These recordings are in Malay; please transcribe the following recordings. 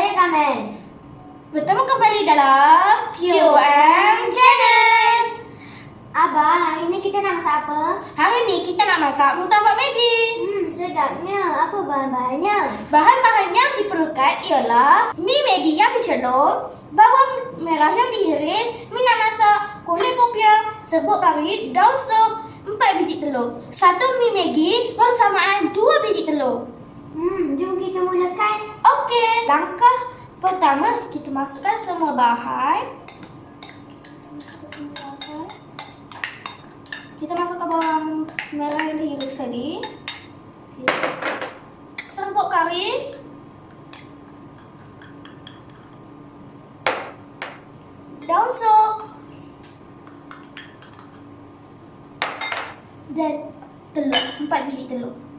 saya Kamen. Bertemu kembali dalam QM Channel. Abah, hari ini kita nak masak apa? Hari ini kita nak masak mutabak Maggi. Hmm, sedapnya. Apa bahan-bahannya? Bahan-bahan yang diperlukan ialah mi Maggi yang dicelup, bawang merah yang diiris, minyak masak, kulit popia, sebut kari, daun sup, empat biji telur. Satu mi Maggi bersamaan dua biji telur. Hmm, jom kita mulakan. Okey, langkah pertama kita masukkan semua bahan. Kita masukkan bawang merah yang diiris tadi. Serbuk kari. Daun sup. Dan telur, empat biji telur.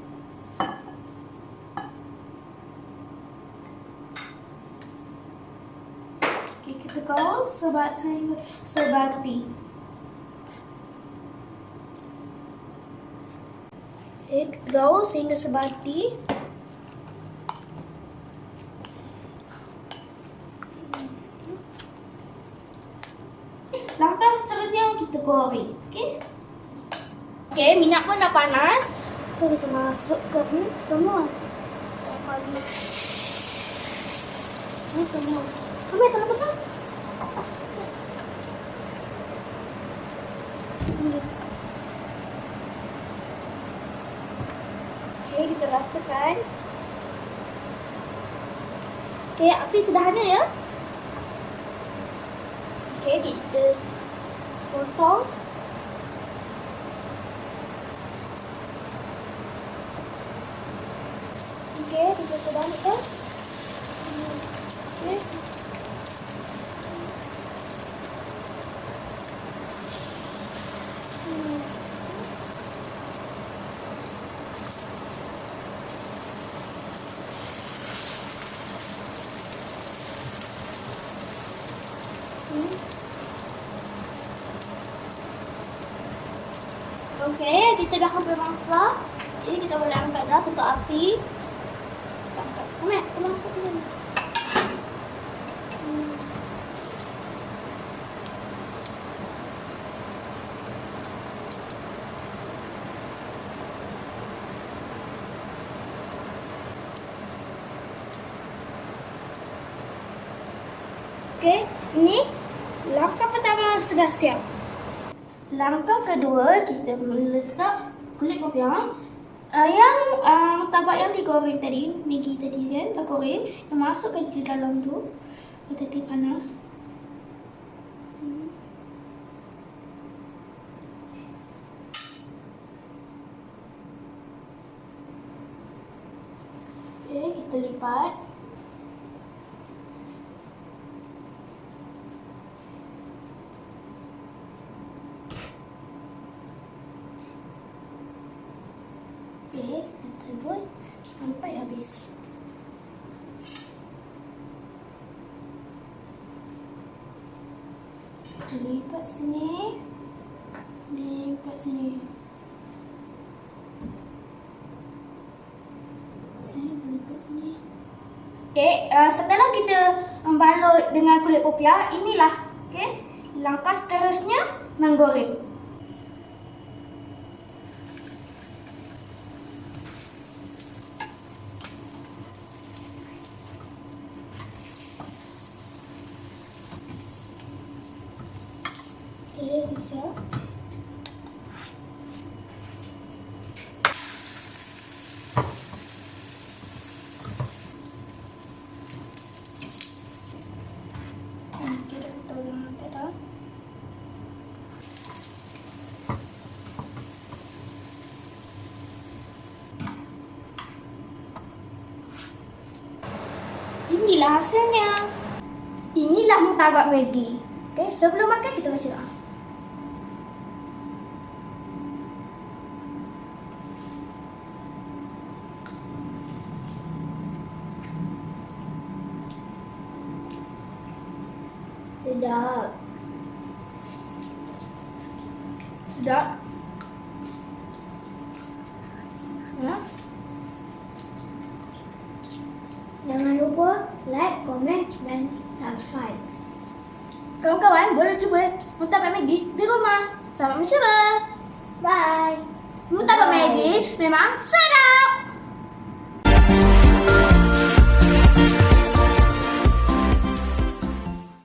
Okey, kita kau sebat sehingga sebati. Okey, kita gaul sehingga sebati. Langkah seterusnya kita goreng. Okey. Okey, minyak pun dah panas. So, kita masukkan semua. Kali. Ini semua. Okey, kita ratakan. Okey, api sederhana ya. Okey, kita potong. Okey, kita sedang ke. Okey. Hmm. Hmm. Okey, kita dah hampir masak. Jadi kita boleh angkat dah bentuk api. Kita angkat. Mat, kita angkat dulu. Hmm. Okey, ini langkah pertama sudah siap. Langkah kedua kita meletak kulit popiah uh, yang uh, tabak yang digoreng tadi, Maggi tadi kan, dah goreng, kita masukkan di dalam tu. Kita tadi panas. Okey, kita lipat. Okey, kita buat sampai habis. Lipat sini. Lipat sini. Okey, uh, setelah kita membalut dengan kulit popiah, inilah okey, langkah seterusnya menggoreng. Okey, siap. Inilah hasilnya. Inilah murtabak Maggi. Okay, sebelum makan kita baca doa. Sedap. Sedap. Ya. Jangan lupa like, komen dan subscribe. Kawan-kawan boleh cuba murtabak Maggi di rumah. Selamat mencoba. Bye. Murtabak Bye. Maggi memang sedap.